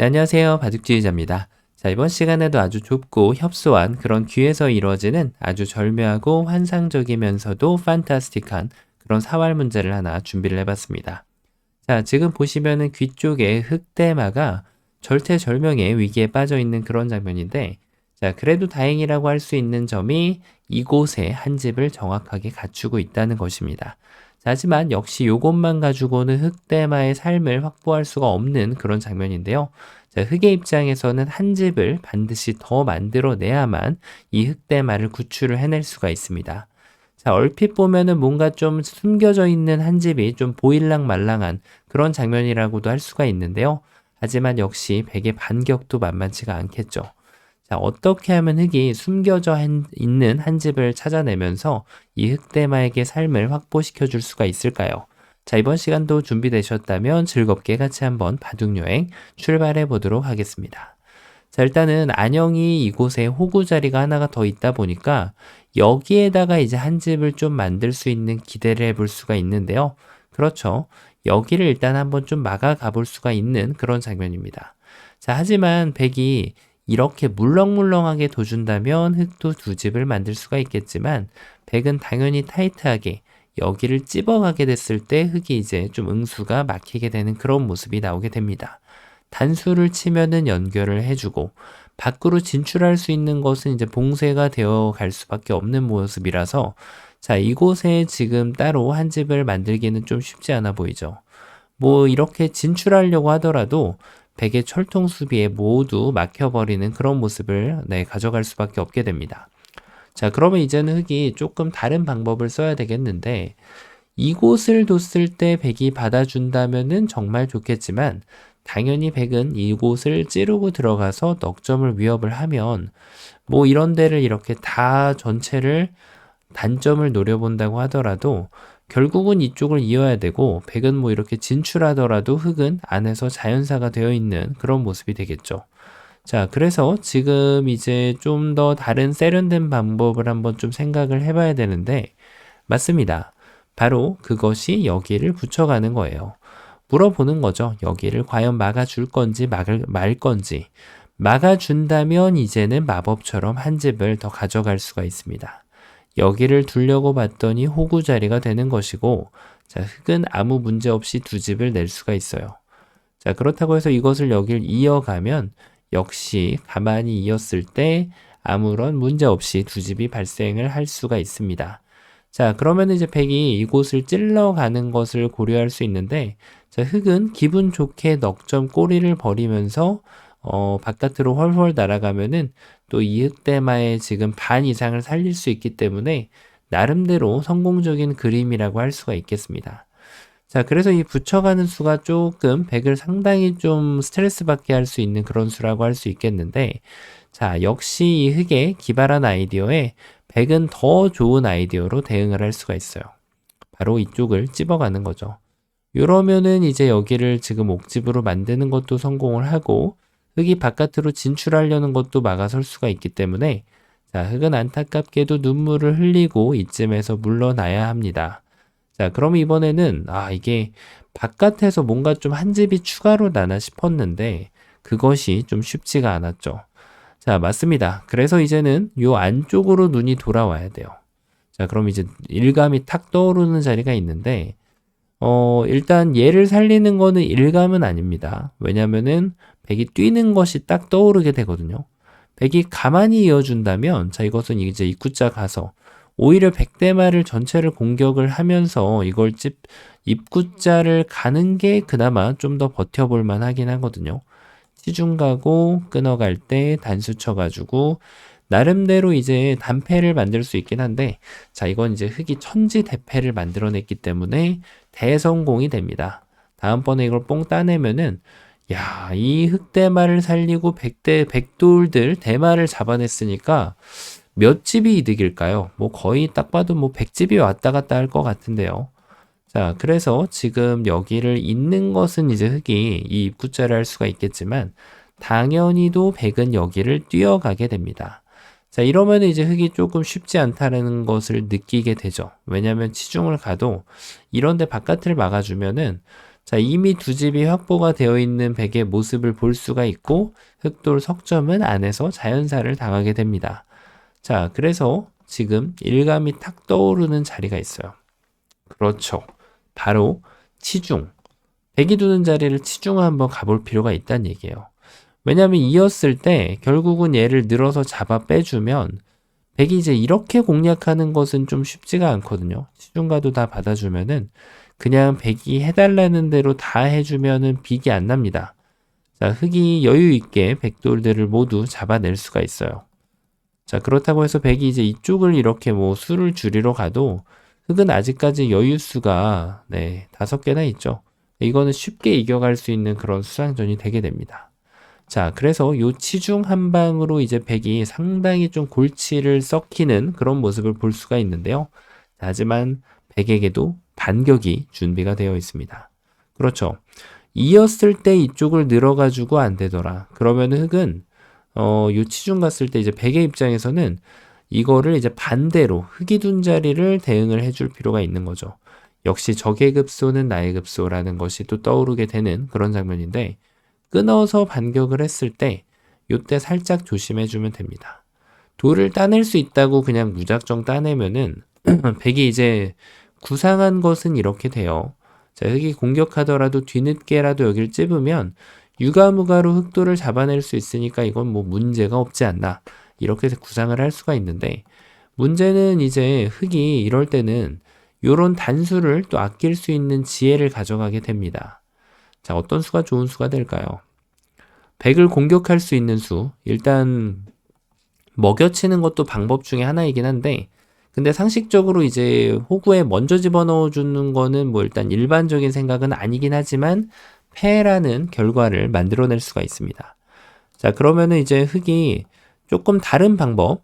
네, 안녕하세요. 바둑지휘자입니다. 자, 이번 시간에도 아주 좁고 협소한 그런 귀에서 이루어지는 아주 절묘하고 환상적이면서도 판타스틱한 그런 사활 문제를 하나 준비를 해봤습니다. 자, 지금 보시면은 귀 쪽에 흑대마가 절체절명의 위기에 빠져 있는 그런 장면인데, 자, 그래도 다행이라고 할 수 있는 점이 이곳에 한 집을 정확하게 갖추고 있다는 것입니다. 자, 하지만 역시 이것만 가지고는 흑대마의 삶을 확보할 수가 없는 그런 장면인데요. 자, 흑의 입장에서는 한 집을 반드시 더 만들어내야만 이 흑대마를 구출을 해낼 수가 있습니다. 자, 얼핏 보면은 뭔가 좀 숨겨져 있는 한 집이 좀 보일랑 말랑한 그런 장면이라고도 할 수가 있는데요. 하지만 역시 백의 반격도 만만치가 않겠죠. 자, 어떻게 하면 흙이 숨겨져 한, 있는 한 집을 찾아내면서 이 흑대마에게 삶을 확보시켜 줄 수가 있을까요? 자, 이번 시간도 준비되셨다면 즐겁게 같이 한번 바둑여행 출발해 보도록 하겠습니다. 자, 일단은 안영이 이곳에 호구 자리가 하나가 더 있다 보니까 여기에다가 이제 한 집을 좀 만들 수 있는 기대를 해볼 수가 있는데요. 그렇죠. 여기를 일단 한번 좀 막아 가 볼 수가 있는 그런 장면입니다. 자, 하지만 백이 이렇게 물렁물렁하게 둬준다면 흙도 두 집을 만들 수가 있겠지만 백은 당연히 타이트하게 여기를 찝어가게 됐을 때 흙이 이제 좀 응수가 막히게 되는 그런 모습이 나오게 됩니다. 단수를 치면은 연결을 해주고 밖으로 진출할 수 있는 것은 이제 봉쇄가 되어 갈 수밖에 없는 모습이라서 자, 이곳에 지금 따로 한 집을 만들기는 좀 쉽지 않아 보이죠. 뭐 이렇게 진출하려고 하더라도 백의 철통 수비에 모두 막혀버리는 그런 모습을 네, 가져갈 수밖에 없게 됩니다. 자, 그러면 이제는 흙이 조금 다른 방법을 써야 되겠는데 이곳을 뒀을 때 백이 받아준다면은 정말 좋겠지만 당연히 백은 이곳을 찌르고 들어가서 넉점을 위협을 하면 뭐 이런 데를 이렇게 다 전체를 단점을 노려본다고 하더라도 결국은 이쪽을 이어야 되고 백은 뭐 이렇게 진출하더라도 흙은 안에서 자연사가 되어 있는 그런 모습이 되겠죠. 자, 그래서 지금 이제 좀 더 다른 세련된 방법을 한번 좀 생각을 해봐야 되는데, 맞습니다. 바로 그것이 여기를 붙여가는 거예요. 물어보는 거죠. 여기를 과연 막아줄 건지 막을, 말 건지. 막아준다면 이제는 마법처럼 한 집을 더 가져갈 수가 있습니다. 여기를 두려고 봤더니 호구 자리가 되는 것이고, 자, 흙은 아무 문제 없이 두 집을 낼 수가 있어요. 자, 그렇다고 해서 이것을 여길 이어가면 역시 가만히 이었을 때 아무런 문제 없이 두 집이 발생을 할 수가 있습니다. 자, 그러면 이제 백이 이곳을 찔러가는 것을 고려할 수 있는데, 자, 흙은 기분 좋게 넉점 꼬리를 버리면서 어, 바깥으로 훨훨 날아가면은 또 이 흑대마의 지금 반 이상을 살릴 수 있기 때문에 나름대로 성공적인 그림이라고 할 수가 있겠습니다. 자, 그래서 이 붙여가는 수가 조금 백을 상당히 좀 스트레스 받게 할 수 있는 그런 수라고 할 수 있겠는데, 자, 역시 이 흙에 기발한 아이디어에 백은 더 좋은 아이디어로 대응을 할 수가 있어요. 바로 이쪽을 찝어가는 거죠. 이러면은 이제 여기를 지금 옥집으로 만드는 것도 성공을 하고, 흙이 바깥으로 진출하려는 것도 막아설 수가 있기 때문에, 자, 흙은 안타깝게도 눈물을 흘리고 이쯤에서 물러나야 합니다. 자, 그럼 이번에는, 아, 이게 바깥에서 뭔가 좀 한 집이 추가로 나나 싶었는데, 그것이 좀 쉽지가 않았죠. 자, 맞습니다. 그래서 이제는 요 안쪽으로 눈이 돌아와야 돼요. 자, 그럼 이제 일감이 탁 떠오르는 자리가 있는데, 어, 일단 얘를 살리는 거는 일감은 아닙니다. 왜냐면은 백이 뛰는 것이 딱 떠오르게 되거든요. 백이 가만히 이어준다면, 자, 이것은 이제 입구자 가서 오히려 백대마를 전체를 공격을 하면서 이걸 집 입구자를 가는 게 그나마 좀 더 버텨볼 만하긴 하거든요. 시중 가고 끊어갈 때 단수 쳐가지고 나름대로 이제 단패를 만들 수 있긴 한데 자 이건 이제 흙이 천지 대패를 만들어냈기 때문에 대성공이 됩니다. 다음번에 이걸 뽕 따내면은 야 이 흑대마를 살리고 백대 백돌들 대마를 잡아냈으니까 몇 집이 이득일까요? 뭐 거의 딱 봐도 뭐 100집이 왔다 갔다 할 것 같은데요. 자, 그래서 지금 여기를 있는 것은 이제 흙이 이 입구자를 할 수가 있겠지만 당연히도 백은 여기를 뛰어가게 됩니다. 자, 이러면 이제 흙이 조금 쉽지 않다는 것을 느끼게 되죠. 왜냐하면 치중을 가도 이런데 바깥을 막아주면은 자, 이미 두 집이 확보가 되어 있는 백의 모습을 볼 수가 있고 흑돌 석점은 안에서 자연사를 당하게 됩니다. 자, 그래서 지금 일감이 탁 떠오르는 자리가 있어요. 그렇죠. 바로 치중. 백이 두는 자리를 치중 한번 가볼 필요가 있다는 얘기예요. 왜냐하면 이었을 때 결국은 얘를 늘어서 잡아 빼주면 백이 이제 이렇게 공략하는 것은 좀 쉽지가 않거든요. 치중가도 다 받아주면은 그냥 백이 해달라는 대로 다 해주면은 빅이 안 납니다. 자, 흑이 여유 있게 백돌들을 모두 잡아낼 수가 있어요. 자, 그렇다고 해서 백이 이제 이쪽을 이렇게 뭐 수를 줄이러 가도 흑은 아직까지 여유수가 네, 다섯 개나 있죠. 이거는 쉽게 이겨갈 수 있는 그런 수상전이 되게 됩니다. 자, 그래서 요 치중 한 방으로 이제 백이 상당히 좀 골치를 썩히는 그런 모습을 볼 수가 있는데요. 하지만 백에게도 반격이 준비가 되어 있습니다. 그렇죠. 이었을 때 이쪽을 늘어가지고 안 되더라. 그러면 흑은 어, 요 치중 갔을 때 이제 백의 입장에서는 이거를 이제 반대로 흑이 둔 자리를 대응을 해줄 필요가 있는 거죠. 역시 적의 급소는 나의 급소라는 것이 또 떠오르게 되는 그런 장면인데 끊어서 반격을 했을 때 요때 살짝 조심해주면 됩니다. 돌을 따낼 수 있다고 그냥 무작정 따내면은 백이 이제 구상한 것은 이렇게 돼요. 자, 흑이 공격하더라도 뒤늦게라도 여길 찝으면 유가무가로 흑도를 잡아낼 수 있으니까 이건 뭐 문제가 없지 않나. 이렇게 구상을 할 수가 있는데 문제는 이제 흑이 이럴 때는 요런 단수를 또 아낄 수 있는 지혜를 가져가게 됩니다. 자, 어떤 수가 좋은 수가 될까요? 100을 공격할 수 있는 수. 일단 먹여치는 것도 방법 중에 하나이긴 한데 근데 상식적으로 이제 호구에 먼저 집어넣어 주는 거는 뭐 일단 일반적인 생각은 아니긴 하지만 패라는 결과를 만들어낼 수가 있습니다. 자, 그러면은 이제 흑이 조금 다른 방법,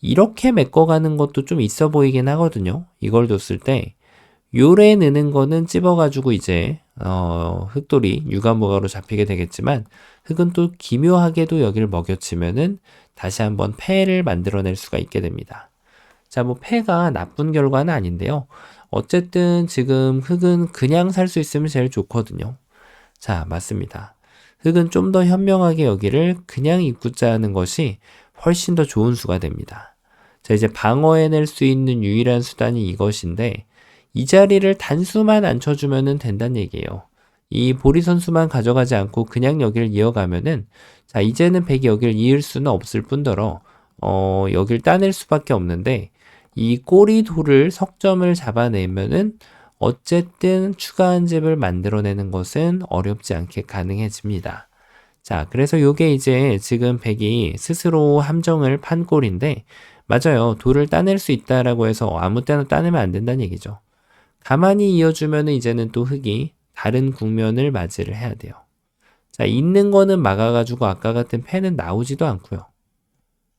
이렇게 메꿔가는 것도 좀 있어 보이긴 하거든요. 이걸 뒀을 때, 요래 느는 거는 찝어가지고 이제, 어, 흑돌이 유가무가로 잡히게 되겠지만, 흑은 또 기묘하게도 여기를 먹여치면은 다시 한번 패를 만들어낼 수가 있게 됩니다. 자, 뭐 패가 나쁜 결과는 아닌데요. 어쨌든 지금 흑은 그냥 살 수 있으면 제일 좋거든요. 자, 맞습니다. 흑은 좀 더 현명하게 여기를 그냥 입구자 하는 것이 훨씬 더 좋은 수가 됩니다. 자, 이제 방어해낼 수 있는 유일한 수단이 이것인데, 이 자리를 단수만 앉혀주면 된다는 얘기예요. 이 보리 선수만 가져가지 않고 그냥 여기를 이어가면은, 자, 이제는 백이 여기를 이을 수는 없을 뿐더러, 어, 여기를 따낼 수밖에 없는데, 이 꼬리돌을 석점을 잡아내면은 어쨌든 추가 한 집을 만들어내는 것은 어렵지 않게 가능해집니다. 자, 그래서 요게 이제 지금 백이 스스로 함정을 판 꼴인데, 맞아요. 돌을 따낼 수 있다라고 해서 아무 때나 따내면 안 된다는 얘기죠. 가만히 이어주면 이제는 또 흙이 다른 국면을 맞이를 해야 돼요. 자, 있는 거는 막아가지고 아까 같은 패는 나오지도 않고요.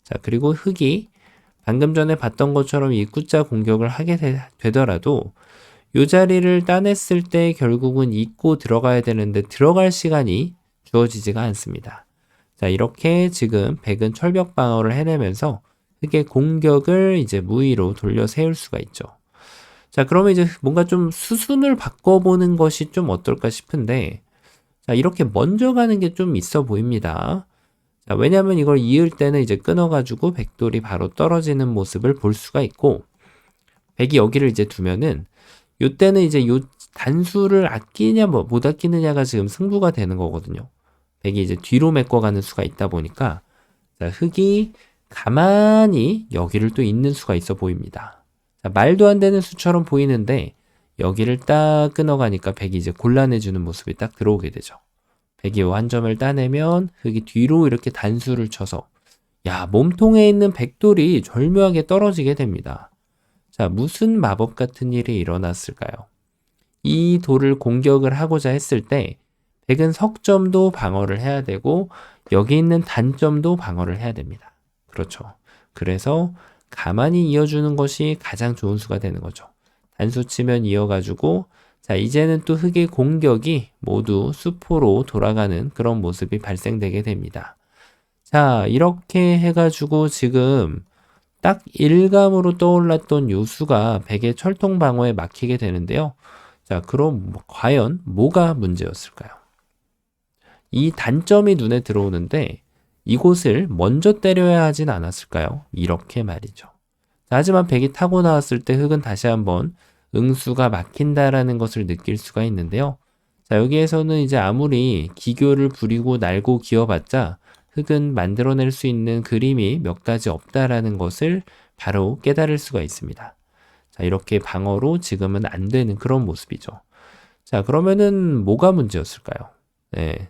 자, 그리고 흙이 방금 전에 봤던 것처럼 입구자 공격을 하게 되, 더라도요 자리를 따냈을 때 결국은 잊고 들어가야 되는데 들어갈 시간이 주어지지가 않습니다. 자, 이렇게 지금 백은 철벽 방어를 해내면서 흑의 공격을 이제 무위로 돌려 세울 수가 있죠. 자, 그러면 이제 뭔가 좀 수순을 바꿔보는 것이 좀 어떨까 싶은데, 자, 이렇게 먼저 가는 게 좀 있어 보입니다. 자, 왜냐하면 이걸 이을 때는 이제 끊어가지고 백돌이 바로 떨어지는 모습을 볼 수가 있고 백이 여기를 이제 두면은 요때는 이제 요 단수를 아끼냐 뭐 못 아끼느냐가 지금 승부가 되는 거거든요. 백이 이제 뒤로 메꿔가는 수가 있다 보니까 자, 흑이 가만히 여기를 또 있는 수가 있어 보입니다. 자, 말도 안 되는 수처럼 보이는데 여기를 딱 끊어가니까 백이 이제 곤란해지는 모습이 딱 들어오게 되죠. 백이호 한 점을 따내면 흙이 뒤로 이렇게 단수를 쳐서 야 몸통에 있는 백돌이 절묘하게 떨어지게 됩니다. 자 무슨 마법 같은 일이 일어났을까요? 이 돌을 공격을 하고자 했을 때 백은 석점도 방어를 해야 되고 여기 있는 단점도 방어를 해야 됩니다. 그렇죠. 그래서 가만히 이어주는 것이 가장 좋은 수가 되는 거죠. 단수 치면 이어가지고 자, 이제는 또 흑의 공격이 모두 수포로 돌아가는 그런 모습이 발생되게 됩니다. 자, 이렇게 해가지고 지금 딱 일감으로 떠올랐던 요수가 백의 철통 방어에 막히게 되는데요. 자, 그럼 뭐 과연 뭐가 문제였을까요? 이 단점이 눈에 들어오는데 이곳을 먼저 때려야 하진 않았을까요? 이렇게 말이죠. 자, 하지만 백이 타고 나왔을 때 흙은 다시 한번 응수가 막힌다라는 것을 느낄 수가 있는데요. 자, 여기에서는 이제 아무리 기교를 부리고 날고 기어봤자 흙은 만들어낼 수 있는 그림이 몇 가지 없다라는 것을 바로 깨달을 수가 있습니다. 자, 이렇게 방어로 지금은 안 되는 그런 모습이죠. 자, 그러면은 뭐가 문제였을까요? 네.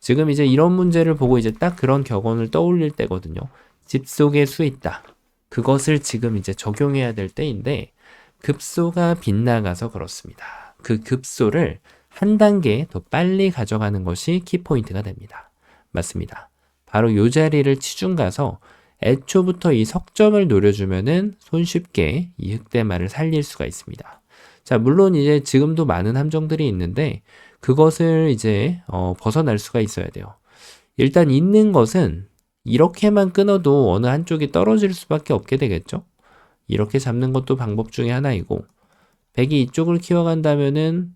지금 이제 이런 문제를 보고 이제 딱 그런 격언을 떠올릴 때거든요. 집 속에 수 있다. 그것을 지금 이제 적용해야 될 때인데 급소가 빗나가서 그렇습니다. 그 급소를 한 단계 더 빨리 가져가는 것이 키포인트가 됩니다. 맞습니다. 바로 이 자리를 치중 가서 애초부터 이 석점을 노려주면은 손쉽게 이 흑대마를 살릴 수가 있습니다. 자, 물론 이제 지금도 많은 함정들이 있는데 그것을 이제 어, 벗어날 수가 있어야 돼요. 일단 있는 것은 이렇게만 끊어도 어느 한쪽이 떨어질 수밖에 없게 되겠죠. 이렇게 잡는 것도 방법 중에 하나이고 백이 이쪽을 키워간다면은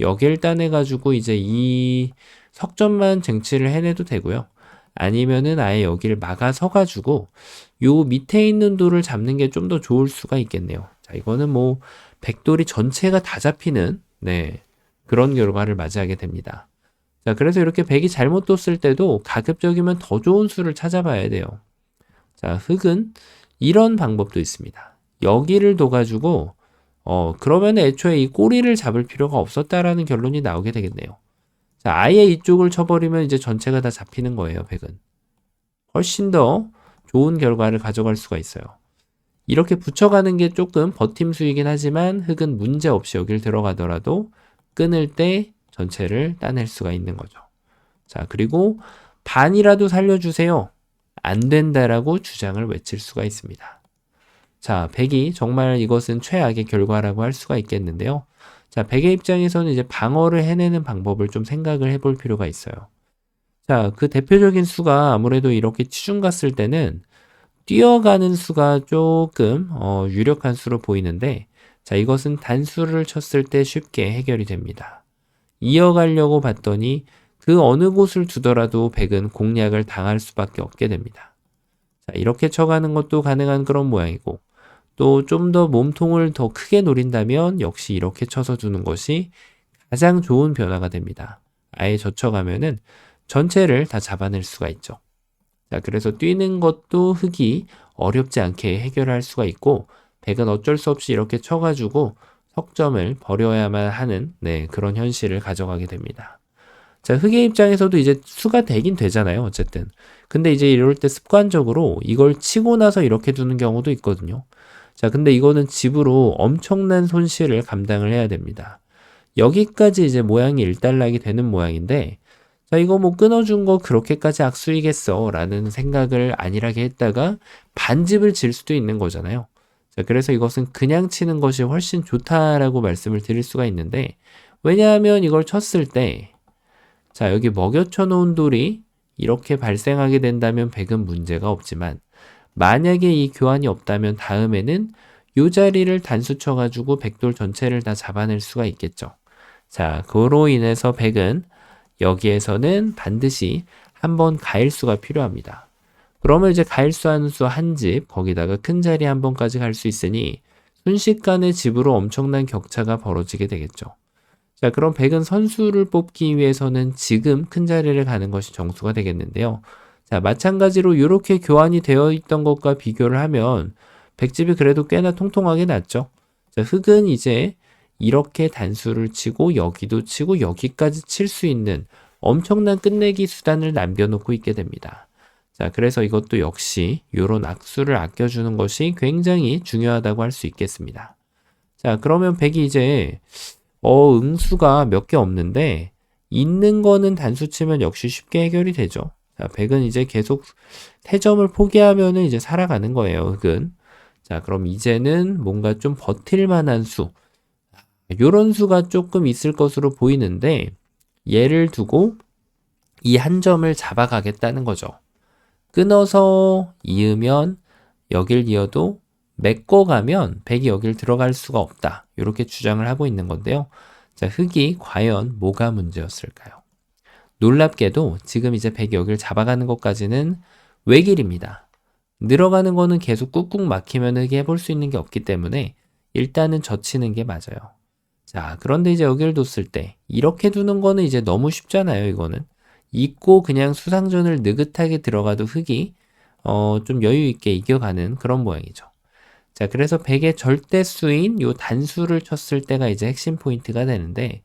여길 따내가지고 이제 이 석점만 쟁취를 해내도 되고요. 아니면은 아예 여기를 막아서 가지고 요 밑에 있는 돌을 잡는 게 좀 더 좋을 수가 있겠네요. 자, 이거는 뭐 백돌이 전체가 다 잡히는 네 그런 결과를 맞이하게 됩니다. 자, 그래서 이렇게 백이 잘못 뒀을 때도 가급적이면 더 좋은 수를 찾아봐야 돼요. 자, 흙은 이런 방법도 있습니다. 여기를 둬가지고 어, 그러면 애초에 이 꼬리를 잡을 필요가 없었다라는 결론이 나오게 되겠네요. 자, 아예 이쪽을 쳐버리면 이제 전체가 다 잡히는 거예요, 백은. 훨씬 더 좋은 결과를 가져갈 수가 있어요. 이렇게 붙여가는 게 조금 버팀수이긴 하지만 흙은 문제 없이 여길 들어가더라도 끊을 때 전체를 따낼 수가 있는 거죠. 자, 그리고 반이라도 살려주세요. 안 된다라고 주장을 외칠 수가 있습니다. 자, 백이 정말 이것은 최악의 결과라고 할 수가 있겠는데요. 자, 백의 입장에서는 이제 방어를 해내는 방법을 좀 생각을 해볼 필요가 있어요. 자, 그 대표적인 수가 아무래도 이렇게 치중 갔을 때는 뛰어가는 수가 조금 어, 유력한 수로 보이는데, 자, 이것은 단수를 쳤을 때 쉽게 해결이 됩니다. 이어가려고 봤더니 그 어느 곳을 두더라도 백은 공략을 당할 수밖에 없게 됩니다. 자, 이렇게 쳐가는 것도 가능한 그런 모양이고, 또 좀 더 몸통을 더 크게 노린다면 역시 이렇게 쳐서 두는 것이 가장 좋은 변화가 됩니다. 아예 젖혀가면은 전체를 다 잡아낼 수가 있죠. 자, 그래서 뛰는 것도 흙이 어렵지 않게 해결할 수가 있고, 백은 어쩔 수 없이 이렇게 쳐가지고 석점을 버려야만 하는 네, 그런 현실을 가져가게 됩니다. 자, 흑의 입장에서도 이제 수가 되긴 되잖아요. 어쨌든. 근데 이제 이럴 때 습관적으로 이걸 치고 나서 이렇게 두는 경우도 있거든요. 자, 근데 이거는 집으로 엄청난 손실을 감당을 해야 됩니다. 여기까지 이제 모양이 일단락이 되는 모양인데, 자, 이거 뭐 끊어준 거 그렇게까지 악수이겠어. 라는 생각을 안일하게 했다가 반집을 질 수도 있는 거잖아요. 자, 그래서 이것은 그냥 치는 것이 훨씬 좋다라고 말씀을 드릴 수가 있는데, 왜냐하면 이걸 쳤을 때, 자, 여기 먹여쳐 놓은 돌이 이렇게 발생하게 된다면 백은 문제가 없지만, 만약에 이 교환이 없다면 다음에는 이 자리를 단수 쳐가지고 백돌 전체를 다 잡아낼 수가 있겠죠. 자, 그로 인해서 백은 여기에서는 반드시 한번 가일수가 필요합니다. 그러면 이제 가일수 한수 한 집, 거기다가 큰 자리 한 번까지 갈 수 있으니 순식간에 집으로 엄청난 격차가 벌어지게 되겠죠. 자, 그럼 백은 선수를 뽑기 위해서는 지금 큰 자리를 가는 것이 정수가 되겠는데요. 자, 마찬가지로 이렇게 교환이 되어 있던 것과 비교를 하면 백집이 그래도 꽤나 통통하게 났죠. 자, 흙은 이제 이렇게 단수를 치고 여기도 치고 여기까지 칠 수 있는 엄청난 끝내기 수단을 남겨놓고 있게 됩니다. 자, 그래서 이것도 역시 이런 악수를 아껴주는 것이 굉장히 중요하다고 할 수 있겠습니다. 자, 그러면 백이 이제 어, 응수가 몇 개 없는데 있는 거는 단수 치면 역시 쉽게 해결이 되죠. 자, 백은 이제 계속 태점을 포기하면은 이제 살아가는 거예요, 흑은. 자, 그럼 이제는 뭔가 좀 버틸 만한 수. 요런 수가 조금 있을 것으로 보이는데, 얘를 두고 이 한 점을 잡아가겠다는 거죠. 끊어서 이으면 여길 이어도 메꿔가면 백이 여길 들어갈 수가 없다. 이렇게 주장을 하고 있는 건데요. 자, 흙이 과연 뭐가 문제였을까요? 놀랍게도 지금 이제 백이 여기를 잡아가는 것까지는 외길입니다. 늘어가는 거는 계속 꾹꾹 막히면 흙이 해볼 수 있는 게 없기 때문에 일단은 젖히는 게 맞아요. 자, 그런데 이제 여기를 뒀을 때 이렇게 두는 거는 이제 너무 쉽잖아요, 이거는. 잊고 그냥 수상전을 느긋하게 들어가도 흙이 어, 좀 여유 있게 이겨가는 그런 모양이죠. 자, 그래서 100의 절대수인 요 단수를 쳤을 때가 이제 핵심 포인트가 되는데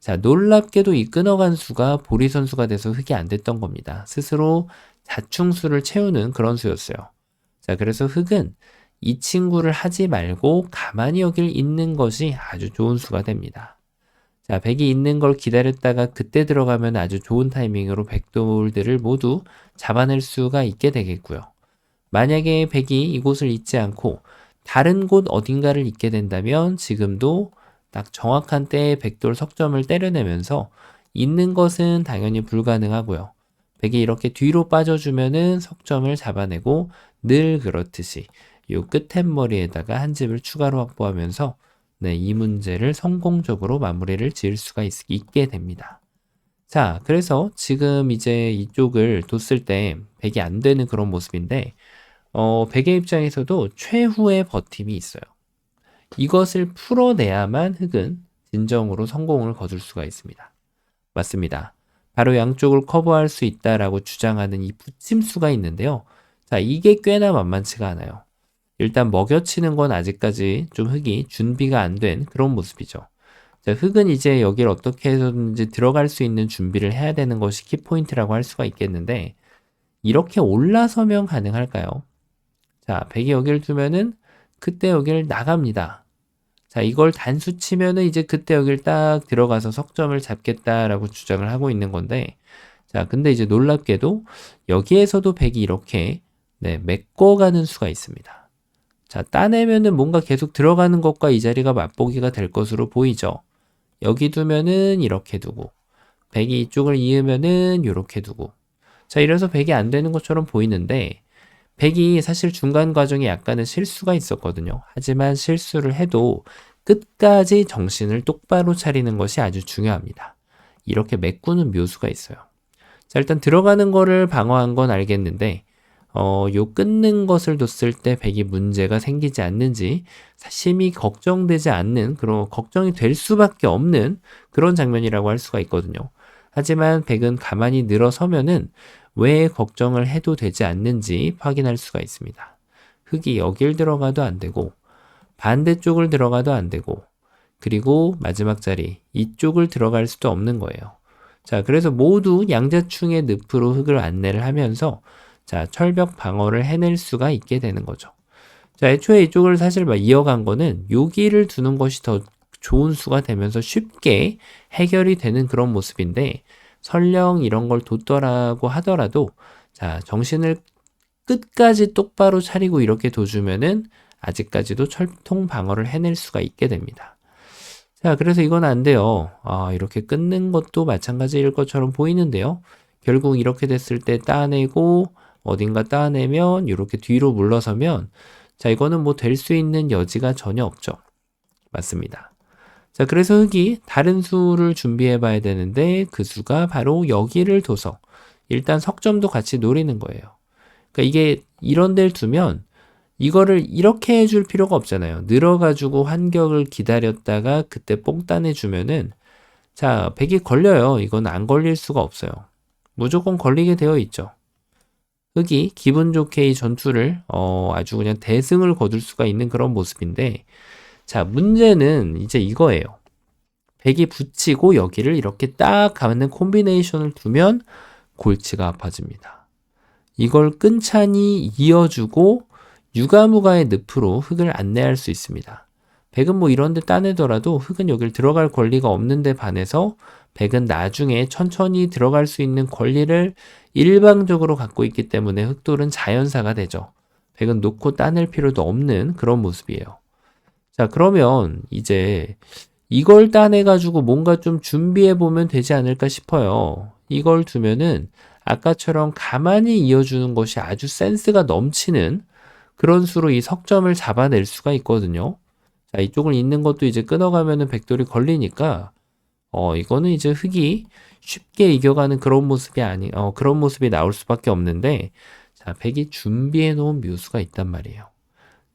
자, 놀랍게도 이 끊어간 수가 보리 선 수가 돼서 흙이 안 됐던 겁니다. 스스로 자충수를 채우는 그런 수였어요. 자, 그래서 흙은 이 친구를 하지 말고 가만히 여길 있는 것이 아주 좋은 수가 됩니다. 자, 백이 있는 걸 기다렸다가 그때 들어가면 아주 좋은 타이밍으로 백돌들을 모두 잡아낼 수가 있게 되겠고요. 만약에 백이 이곳을 잊지 않고 다른 곳 어딘가를 잊게 된다면 지금도 딱 정확한 때에 백돌 석점을 때려내면서 있는 것은 당연히 불가능하고요. 백이 이렇게 뒤로 빠져주면은 석점을 잡아내고 늘 그렇듯이 요 끝머리에다가 한 집을 추가로 확보하면서 네, 이 문제를 성공적으로 마무리를 지을 수가 있, 있게 됩니다. 자, 그래서 지금 이제 이쪽을 뒀을 때 100이 안 되는 그런 모습인데, 어, 100의 입장에서도 최후의 버팀이 있어요. 이것을 풀어내야만 흙은 진정으로 성공을 거둘 수가 있습니다. 맞습니다. 바로 양쪽을 커버할 수 있다라고 주장하는 이 붙임수가 있는데요. 자, 이게 꽤나 만만치가 않아요. 일단 먹여치는 건 아직까지 좀 흙이 준비가 안 된 그런 모습이죠. 자, 흙은 이제 여기를 어떻게 해서든지 들어갈 수 있는 준비를 해야 되는 것이 키포인트라고 할 수가 있겠는데, 이렇게 올라서면 가능할까요? 자, 백이 여기를 두면은 그때 여기를 나갑니다. 자, 이걸 단수 치면은 이제 그때 여기를 딱 들어가서 석점을 잡겠다라고 주장을 하고 있는 건데, 자, 근데 이제 놀랍게도 여기에서도 백이 이렇게 네, 메꿔가는 수가 있습니다. 자, 따내면은 뭔가 계속 들어가는 것과 이 자리가 맛보기가 될 것으로 보이죠. 여기 두면은 이렇게 두고, 백이 이쪽을 이으면은 이렇게 두고. 자, 이래서 백이 안 되는 것처럼 보이는데, 백이 사실 중간 과정에 약간의 실수가 있었거든요. 하지만 실수를 해도 끝까지 정신을 똑바로 차리는 것이 아주 중요합니다. 이렇게 메꾸는 묘수가 있어요. 자, 일단 들어가는 거를 방어한 건 알겠는데, 어, 요 끊는 것을 뒀을 때 백이 문제가 생기지 않는지 심히 걱정되지 않는 그런 걱정이 될 수밖에 없는 그런 장면이라고 할 수가 있거든요. 하지만 백은 가만히 늘어서면은 왜 걱정을 해도 되지 않는지 확인할 수가 있습니다. 흙이 여길 들어가도 안 되고 반대쪽을 들어가도 안 되고 그리고 마지막 자리 이쪽을 들어갈 수도 없는 거예요. 자, 그래서 모두 양자충의 늪으로 흙을 안내를 하면서 자, 철벽 방어를 해낼 수가 있게 되는 거죠. 자, 애초에 이쪽을 사실 막 이어간 거는 여기를 두는 것이 더 좋은 수가 되면서 쉽게 해결이 되는 그런 모습인데 설령 이런 걸 뒀더라고 하더라도 자, 정신을 끝까지 똑바로 차리고 이렇게 둬주면은 아직까지도 철통 방어를 해낼 수가 있게 됩니다. 자, 그래서 이건 안 돼요. 아, 이렇게 끊는 것도 마찬가지일 것처럼 보이는데요. 결국 이렇게 됐을 때 따내고 어딘가 따내면 이렇게 뒤로 물러서면 자 이거는 뭐 될 수 있는 여지가 전혀 없죠. 맞습니다. 자 그래서 흙이 다른 수를 준비해 봐야 되는데 그 수가 바로 여기를 둬서 일단 석점도 같이 노리는 거예요. 그러니까 이게 이런 데를 두면 이거를 이렇게 해줄 필요가 없잖아요. 늘어가지고 환격을 기다렸다가 그때 뽕 따내주면은 자, 백이 걸려요. 이건 안 걸릴 수가 없어요. 무조건 걸리게 되어 있죠. 흑이 기분 좋게 이 전투를 어, 아주 그냥 대승을 거둘 수가 있는 그런 모습인데 자 문제는 이제 이거예요. 백이 붙이고 여기를 이렇게 딱 가는 콤비네이션을 두면 골치가 아파집니다. 이걸 끈찬히 이어주고 유가무가의 늪으로 흙을 안내할 수 있습니다. 백은 뭐 이런데 따내더라도 흙은 여기를 들어갈 권리가 없는데 반해서 백은 나중에 천천히 들어갈 수 있는 권리를 일방적으로 갖고 있기 때문에 흑돌은 자연사가 되죠. 백은 놓고 따낼 필요도 없는 그런 모습이에요. 자, 그러면 이제 이걸 따내가지고 뭔가 좀 준비해보면 되지 않을까 싶어요. 이걸 두면은 아까처럼 가만히 이어주는 것이 아주 센스가 넘치는 그런 수로 이 석점을 잡아낼 수가 있거든요. 자, 이쪽을 잇는 것도 이제 끊어가면은 백돌이 걸리니까 어, 이거는 이제 흑이 쉽게 이겨가는 그런 모습이 아니, 어, 그런 모습이 나올 수밖에 없는데, 자, 백이 준비해 놓은 묘수가 있단 말이에요.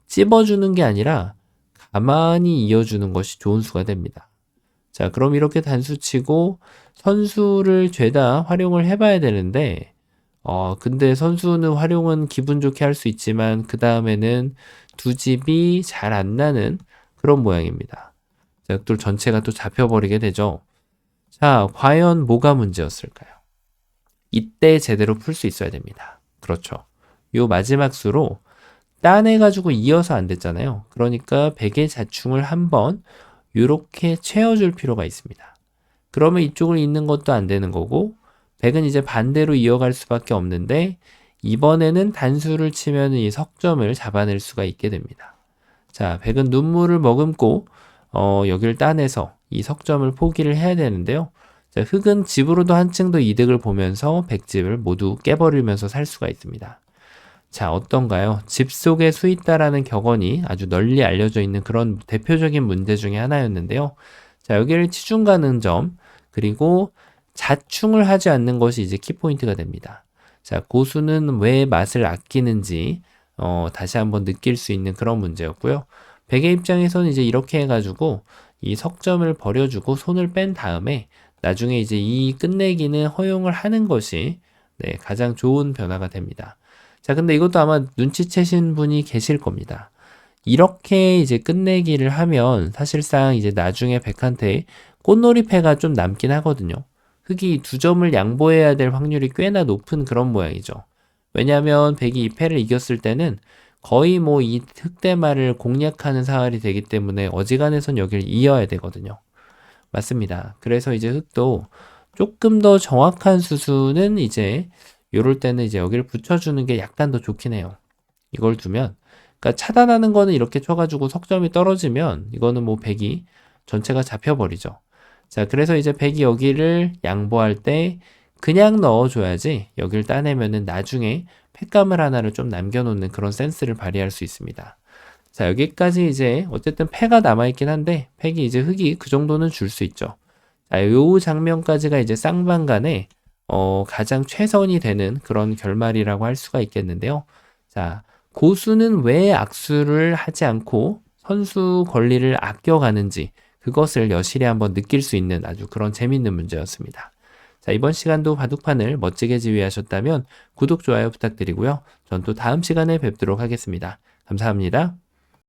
찝어주는 게 아니라 가만히 이어주는 것이 좋은 수가 됩니다. 자, 그럼 이렇게 단수 치고 선수를 죄다 활용을 해봐야 되는데, 어, 근데 선수는 활용은 기분 좋게 할 수 있지만, 그 다음에는 두 집이 잘 안 나는 그런 모양입니다. 자, 또 전체가 또 잡혀버리게 되죠. 자, 과연 뭐가 문제였을까요? 이때 제대로 풀 수 있어야 됩니다. 그렇죠. 요 마지막 수로 따내가지고 이어서 안 됐잖아요. 그러니까 백의 자충을 한번 이렇게 채워줄 필요가 있습니다. 그러면 이쪽을 잇는 것도 안 되는 거고, 백은 이제 반대로 이어갈 수밖에 없는데, 이번에는 단수를 치면 이 석점을 잡아낼 수가 있게 됩니다. 자, 백은 눈물을 머금고, 어, 여기를 따내서 이 석점을 포기를 해야 되는데요. 자, 흑은 집으로도 한층 더 이득을 보면서 백집을 모두 깨버리면서 살 수가 있습니다. 자, 어떤가요? 집 속에 수 있다라는 격언이 아주 널리 알려져 있는 그런 대표적인 문제 중에 하나였는데요. 자, 여기를 치중 가는 점, 그리고 자충을 하지 않는 것이 이제 키포인트가 됩니다. 자, 고수는 왜 맛을 아끼는지, 어, 다시 한번 느낄 수 있는 그런 문제였고요. 백의 입장에서는 이제 이렇게 해가지고 이 석점을 버려주고 손을 뺀 다음에 나중에 이제 이 끝내기는 허용을 하는 것이 네, 가장 좋은 변화가 됩니다. 자, 근데 이것도 아마 눈치채신 분이 계실 겁니다. 이렇게 이제 끝내기를 하면 사실상 이제 나중에 백한테 꽃놀이패가 좀 남긴 하거든요. 흑이 두 점을 양보해야 될 확률이 꽤나 높은 그런 모양이죠. 왜냐하면 백이 이 패를 이겼을 때는 거의 뭐 이 흑대마를 공략하는 사활이 되기 때문에 어지간해선 여기를 이어야 되거든요. 맞습니다. 그래서 이제 흑도 조금 더 정확한 수수는 이제 요럴 때는 이제 여기를 붙여주는 게 약간 더 좋긴 해요. 이걸 두면 그러니까 차단하는 거는 이렇게 쳐가지고 석점이 떨어지면 이거는 뭐 백이 전체가 잡혀버리죠. 자 그래서 이제 백이 여기를 양보할 때 그냥 넣어줘야지 여기를 따내면은 나중에 팩감을 하나를 좀 남겨놓는 그런 센스를 발휘할 수 있습니다. 자 여기까지 이제 어쨌든 패가 남아있긴 한데 팩이 이제 흙이 그 정도는 줄 수 있죠. 자, 요 장면까지가 이제 쌍방간에 어, 가장 최선이 되는 그런 결말이라고 할 수가 있겠는데요. 자, 고수는 왜 악수를 하지 않고 선수 권리를 아껴가는지 그것을 여실히 한번 느낄 수 있는 아주 그런 재밌는 문제였습니다. 자, 이번 시간도 바둑판을 멋지게 지휘하셨다면 구독, 좋아요 부탁드리고요. 전 또 다음 시간에 뵙도록 하겠습니다. 감사합니다.